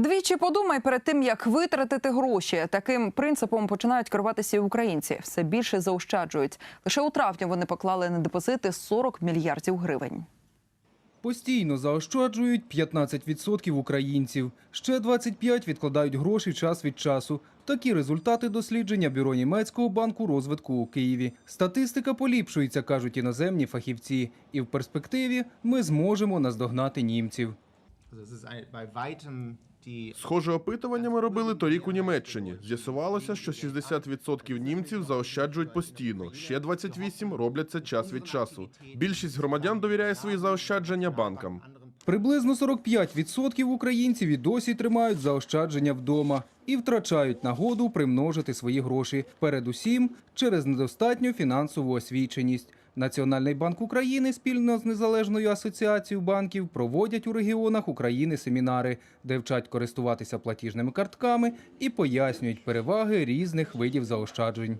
Двічі подумай перед тим, як витратити гроші. Таким принципом починають керуватися і українці. Все більше заощаджують. Лише у травні вони поклали на депозити 40 мільярдів гривень. Постійно заощаджують 15% українців. Ще 25% відкладають гроші час від часу. Такі результати дослідження бюро німецького банку розвитку у Києві. Статистика поліпшується, кажуть іноземні фахівці, і в перспективі ми зможемо наздогнати німців. Схоже опитування ми робили торік у Німеччині. З'ясувалося, що 60% німців заощаджують постійно, ще 28% роблять це час від часу. Більшість громадян довіряє свої заощадження банкам. Приблизно 45% українців і досі тримають заощадження вдома і втрачають нагоду примножити свої гроші. Передусім через недостатню фінансову освіченість. Національний банк України спільно з незалежною асоціацією банків проводять у регіонах України семінари, де вчать користуватися платіжними картками і пояснюють переваги різних видів заощаджень.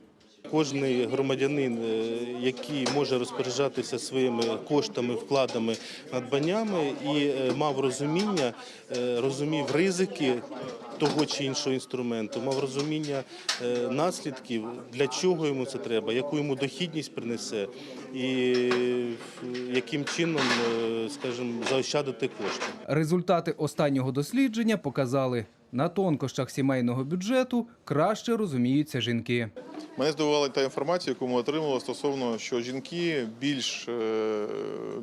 Кожний громадянин, е, який може розпоряджатися своїми коштами, вкладами, надбаннями і е, мав розуміння, е, розумів ризики того чи іншого інструменту, мав розуміння наслідків, для чого йому це треба, яку йому дохідність принесе, і яким чином, скажімо, заощадити кошти. Результати останнього дослідження показали, на тонкощах сімейного бюджету краще розуміються жінки. Мене здивувала та інформація, яку ми отримали стосовно, що жінки більш, е,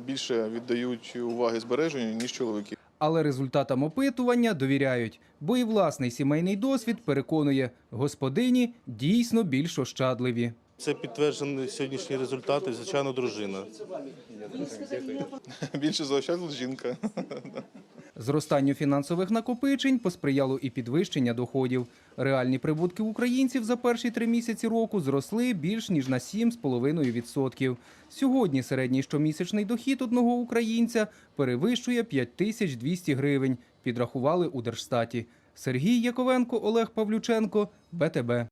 більше віддають уваги збереженню, ніж чоловіки. Але результатам опитування довіряють, бо і власний сімейний досвід переконує, господині дійсно більш ощадливі. Це підтверджені сьогоднішні результати, звичайно, дружина. Більше заощаджувала жінка. Зростанню фінансових накопичень посприяло і підвищення доходів. Реальні прибутки українців за перші три місяці року зросли більш ніж на 7,5%. Сьогодні середній щомісячний дохід одного українця перевищує 5200 гривень, підрахували у Держстаті. Сергій Яковенко, Олег Павлюченко, БТБ.